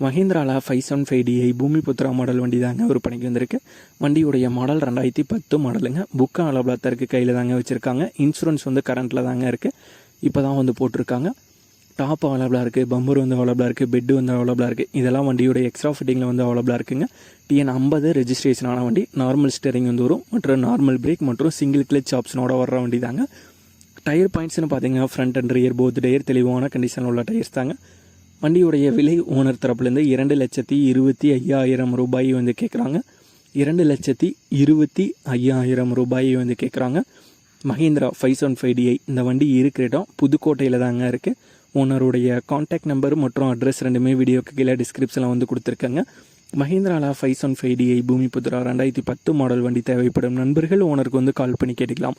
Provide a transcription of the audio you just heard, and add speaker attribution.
Speaker 1: மஹிந்திரால five seven five DI Bhoomi Putra model வண்டி தாங்க விற்பனைக்கு வந்திருக்கு. வண்டியுடைய மாடல் ரெண்டாயிரத்தி பத்து மாடலுங்க புக்கு அளவில் இருக்குது கையில் தாங்க வச்சுருக்காங்க. இன்சூரன்ஸ் வந்து கரண்ட்டில் தாங்க இருக்குது இப்போ தான் வந்து போட்டிருக்காங்க. டாப் அவைலபிளாக இருக்குது பம்பர் வந்து அவைலபிளாக இருக்குது பெட்டு வந்து அவைலபிளாக இருக்குது இதெல்லாம் வண்டியோட எக்ஸ்ட்ரா ஃபிட்டிங்கில் வந்து அவைலபிளாக இருக்குங்க. டிஎன் ஐம்பது ரெஜிஸ்ட்ரேஷனான வண்டி. நார்மல் ஸ்டேரிங் வந்து வரும். மற்றும் நார்மல் பிரேக் மற்றும் சிங்கிள் கிளச் ஆப்ஷனோட வர்ற வண்டி தாங்க டயர் பாயிண்ட்ஸ்னு பார்த்தீங்கன்னா front and rear both tyre தெளிவான கண்டிஷனில் உள்ள டயர்ஸ் தாங்க. வண்டியுடைய விலை ஓனர் தரப்புலேருந்து இரண்டு லட்சத்தி இருபத்தி ஐயாயிரம் ரூபாய் வந்து கேட்குறாங்க. இரண்டு லட்சத்தி இருபத்தி ஐயாயிரம் ரூபாய் வந்து கேட்குறாங்க. Mahindra five seven five DI இந்த வண்டி இருக்கிற இடம் புதுக்கோட்டையில் தாங்க இருக்குது ஓனருடைய காண்டாக்ட் நம்பர் மற்றும் அட்ரஸ் ரெண்டுமே வீடியோக்கு கீழே டிஸ்கிரிப்ஷனில் வந்து கொடுத்துருக்கேங்க. மஹிந்திராலா five seven five DI Bhoomi Putra ரெண்டாயிரத்தி பத்து மாடல் வண்டி தேவைப்படும். நண்பர்கள் ஓனருக்கு வந்து கால் பண்ணி கேட்டுக்கலாம்.